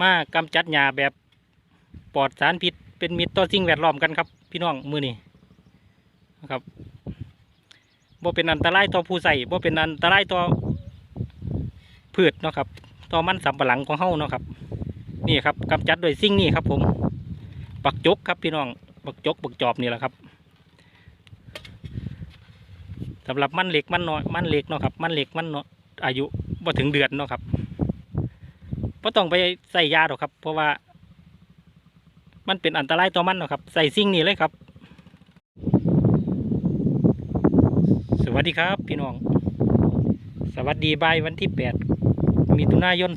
มากำจัดหญ้าแบบปลอดสารพิษเป็นมิตรต่อสิ่งแวดล้อมกันครับ พี่น้องมือนี้นะครับบ่เป็นอันตรายต่อผู้ใส่บ่เป็นอันตรายต่อพืชเนาะครับต่อมันสำปะหลังของเฮาเนาะครับ นี่ครับกำจัดโดยสิ่งนี้ครับผมบักจกครับพี่น้องบักจกบักจอบนี่แหละครับสำหรับมันเหล็กมันน้อยมันเหล็กเนาะครับมันเหล็กมันน้อยอายุบ่ถึงเดือนเนาะครับ บ่ต้องไปใส่ยาหรอกครับ เพราะว่า มันเป็นอันตรายต่อมันเนาะครับ ใส่สิ่งนี้เลยครับ สวัสดีครับพี่น้อง สวัสดีบายวันที่แปดมีตุนายน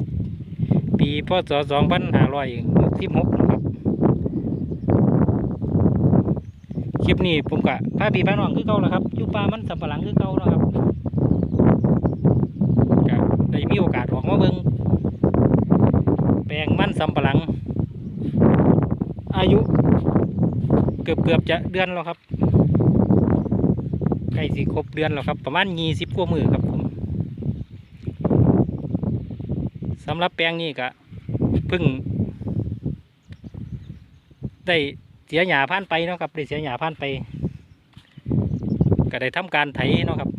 ปีพศสองพันห้าร้อยหกสิบหกนะครับ คลิปนี้ผมกะพาพี่พาน้องคือเก่าแล้วครับอยู่ป่ามันสำปะหลังคือเก่าแล้วครับได้มีโอกาสออกมาเบิ่งแปลง สำปะหลัง อายุเกือบเกือบๆจะเดือนแล้วครับใกล้สิครบเดือนแล้วครับ ประมาณยี่สิบกว่ามือครับผมสำหรับแปลงนี้ก็เพิ่ง ได้เสียหยาผ่านไปเนาะครับได้เสียหยาผ่านไป ก็ได้ทำการไถเนาะครับ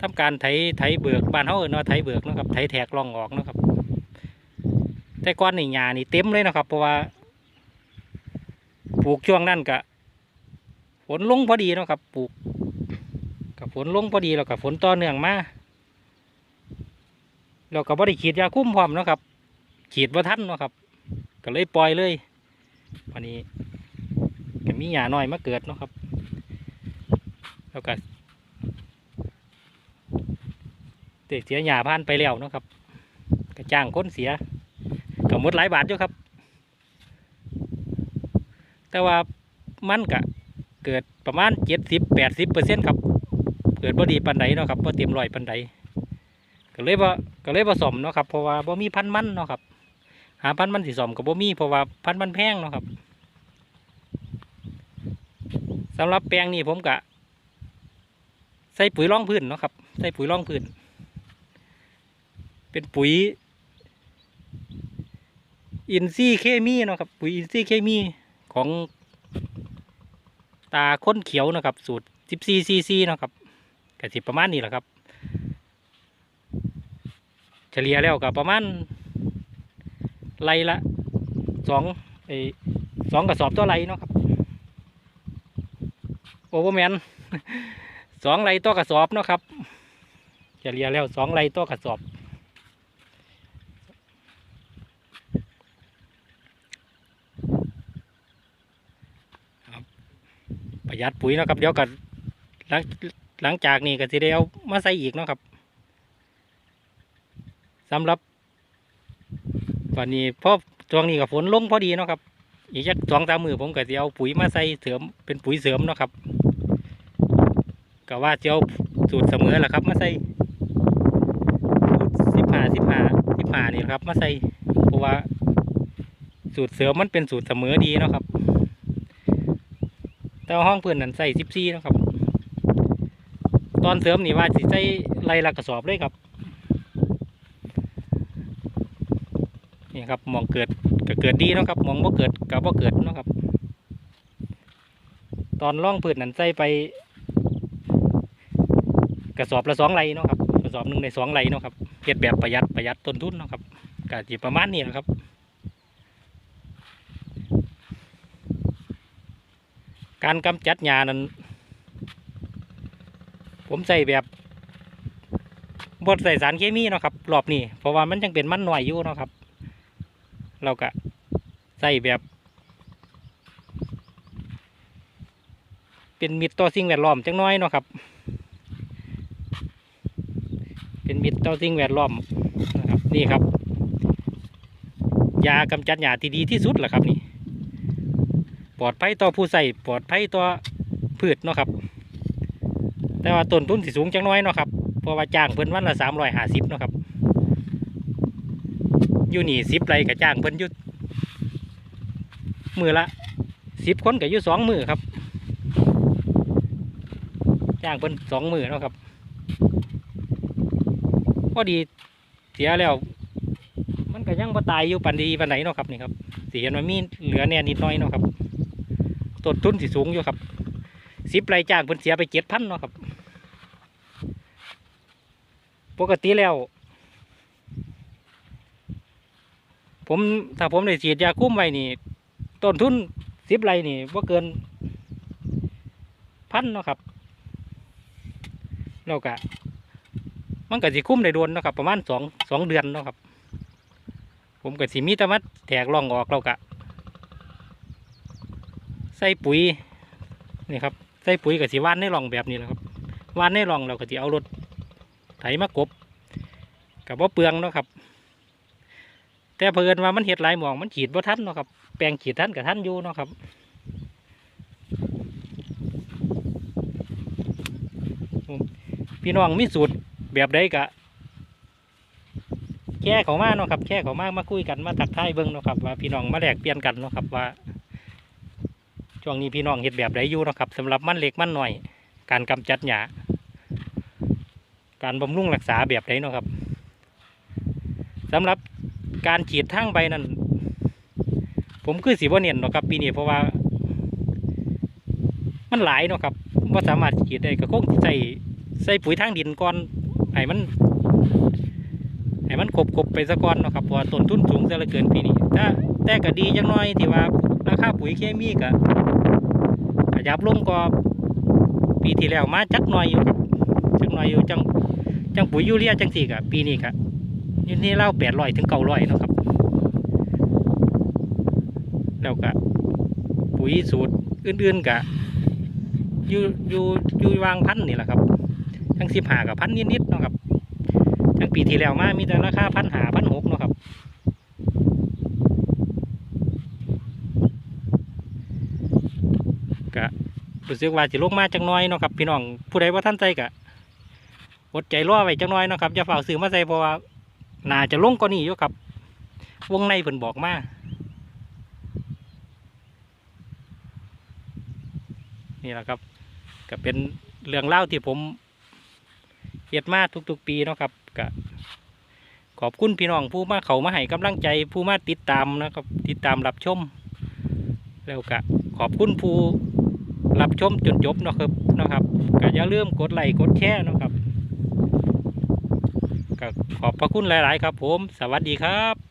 ทำการไถไถเบิกบ้านเฮาเอานว่าไถเบิกเนาะครับไถแถกลองออกเนาะครับ แต่ก่อนนี่หญ้านี่เต็มเลยนะครับ เพราะว่าปลูกช่วงนั้นกะฝนลงพอดีนะครับ ปลูกกับฝนลงพอดีแล้วกับฝนต่อเนื่องมาเราก็บ่ได้ฉีดยาคุ้มพร้อมนะครับฉีดบ่ทันนะครับ ก็เลยปล่อยเลยวันนี้ก็มีหญ้าน้อยมาเกิดนะครับ แล้วก็เสียหญ้าผ่านไปแล้วนะครับก็จ้างคนเสีย มดหลายบาทอยู่ครับ แต่ว่ามันก็เกิดประมาณเจ็ดสิบแปดสิบเปอร์เซ็นต์ครับ เกิดบ่ดีปันใดเนาะครับบ่เต็มรอยปันใดก็เลยบ่ก็เลยผสมเนาะครับเพราะว่าบ่มีพันมันเนาะครับ หาพันมันสีสมกับบ่มีเพราะว่าพันมันแพงเนาะครับสำหรับแปลงนี้ผมกะใส่ปุ๋ยร่องพื้นเนาะครับ ใส่ปุ๋ยร่องพื้น เป็นปุ๋ย อินทรีย์เคมีนะครับปุ๋ยอินทรีย์เคมีของตาค้นเขียวนะครับ สูตร 14ซีซีนะครับกสิประมาณนี้แหละครับ เฉลี่ยแล้วกับประมาณไรละสองไอสองกระสอบต่อไรเนาะครับโอเวอร์แมนสองไรต่อกระสอบเนาะครับ เฉลี่ยแล้วสองไรต่อกระสอบ ประหยัดปุ๋ยเนาะครับเดี๋ยวกันหลังหลังจากนี้ก็สิได้เอามาใส่อีกเนาะครับสำหรับวันนี้พอช่วงนี้กับฝนลงพอดีเนาะครับ อีกจักสองสามมือผมก็จะเอาปุ๋ยมาใส่เสริมเป็นปุ๋ยเสริมเนาะครับก็ว่าจะเอาสูตรเสมอแหละครับ มาใส่สิบห้าสิบห้าสิบห้านี่แหละครับ มาใส่เพราะว่า สูตรเสริมมันเป็นสูตรเสมอดีเนาะครับ แต่ห้องเพื่อนนั้นใส่สิบสี่นะครับ ตอนเสริมนี่ว่าสิใส่ไรละกระสอบเลยครับ นี่ครับมองเกิดก็เกิดดีนะครับมองว่าเกิดกับว่าเกิดนะครับ ตอนล่องพื้นนั้นใส่ไป กระสอบละสองไรเนาะครับกระสอบหนึ่งในสองไรเนาะครับเก็บแบบประหยัดประหยัดต้นทุนเนาะครับกะจีประมาณนี้นะครับ การกำจัดหญ้านั้นผมใส่แบบบดใส่สารเคมีเนาะครับรอบนี้เพราะว่ามันยังเป็นมันหน่อยอยู่เนาะครับ เราก็ใส่แบบ เป็นมิตรต่อสิ่งแวดล้อมจังน้อยเนาะครับ เป็นมิตรต่อสิ่งแวดล้อมนะครับนี่ครับ ยากำจัดหญ้าที่ดีที่สุดแหละครับนี่ ปลอดภัยต่อผู้ใส่ปลอดภัยต่อพืชเนาะครับ แต่ว่าต้นทุนสิสูงจังน้อยเนาะครับเพราะว่าจ้างเพิ่นวันละสามร้อยห้าสิบเนาะครับอยู่นี่สิบไรกับจ้างเพิ่นยุดมือละสิบคนกับยู่สองมือครับจ้างเพิ่นสองมือเนาะครับพอดีเสียแล้วยังบ่ตายอยู่ปันดีปันไหนเนาะครับนี่ครับเสีเห็นว่ามีเหลือแน่นิดน้อยเนาะครับ ต้นทุนสิสูงอยู่ครับสิบไรจ้างเพิ่นเสียไปเจ็ดพันเนาะครับ ปกติแล้ว ผมถ้าผมได้ฉีดยาคุ้มไว้นี่ต้นทุนสิบไรนี่ว่าเกินพันเนาะครับแล้วก็มันก็สิคุ้มได้โดนเนาะครับ ประมาณสองสองเดือนเนาะครับ ผมก็สิมีตะมัดแถกล่องออกแล้วก็ ใส่ปุ๋ยนี่ครับใส่ปุ๋ยกับสิว่านในร่องแบบนี้แหละครับว่านในร่องเราก็สิเอารถไถมากบกับว่าเปลืองเนาะครับ แต่เพิ่นว่ามันเห็ดหลายหมองมันขีดบ่ทันเนาะครับแปลงขีดทันกับทันอยู่เนาะครับพี่น้องมีสูตรแบบใดกะแค่เขามาเนาะครับแค่เขามามาคุยกันมาทักทายเบิ้งเนาะครับว่าพี่น้องมาแลกเปลี่ยนกันเนาะครับว่า ช่วงนี้พี่น้องเห็ดแบบใดอยู่นะครับสำหรับมันเล็กมันหน่อย การกำจัดหญ้าการบำรุงรักษาแบบใดเนาะครับสำหรับการฉีดทางใบนั้นผมคือสีบ่เนียนเนาะครับปีนี้เพราะว่า มันหลายเนาะครับว่าสามารถฉีดได้ก็คงใส่ใส่ปุ๋ยทางดินก่อนให้มันให้มันครบครบไปซะก่อนเนาะครับเพราะว่าต้นทุนสูงซะเหลือเกินปีนี้ถ้า แต่ก็ดีจังน้อยที่ว่าราคาปุ๋ยเคมีก็ขยับลงกว่าปีที่แล้วมาจักหน่อยอยู่ครับจักหน่อยอยู่จังจังปุ๋ยยูเรียจังสี่กะปีนี้กะอยู่นี่เล่าแปดร้อยถึงเก้าร้อยนะครับ แล้วก็ปุ๋ยสูตรอื่นๆกะอยู่อยู่อยู่วางพันนี่แหละครับทั้งสิบหากับพันนิดๆนะครับทั้งปีที่แล้วมามีแต่ราคาพันหาพันหกนะครับ ก็รู้สึกว่าจะลงมาจังน้อยเนาะครับพี่น้องผู้ใดว่าท่านใจกะอดใจรอไว้จังน้อยเนาะครับอย่าฝ่าซื้อมาใส่เพราะว่าน่าจะลงกว่านี้อยู่ครับ วงในเพิ่นบอกมานี่แหละครับก็เป็นเรื่องเล่าที่ผมเฮ็ดมาทุก ๆ ปีเนาะครับก็ขอบคุณพี่น้องผู้มาเขามาให้กำลังใจผู้มาติดตามนะครับ ติดตามรับชม แล้วก็ขอบคุณผู้ รับชมจนจบนะครับนะครับก็อย่าลืมกดไลค์กดแชร์นะครับก็ขอบพระคุณหลาย ๆ ครับผม สวัสดีครับ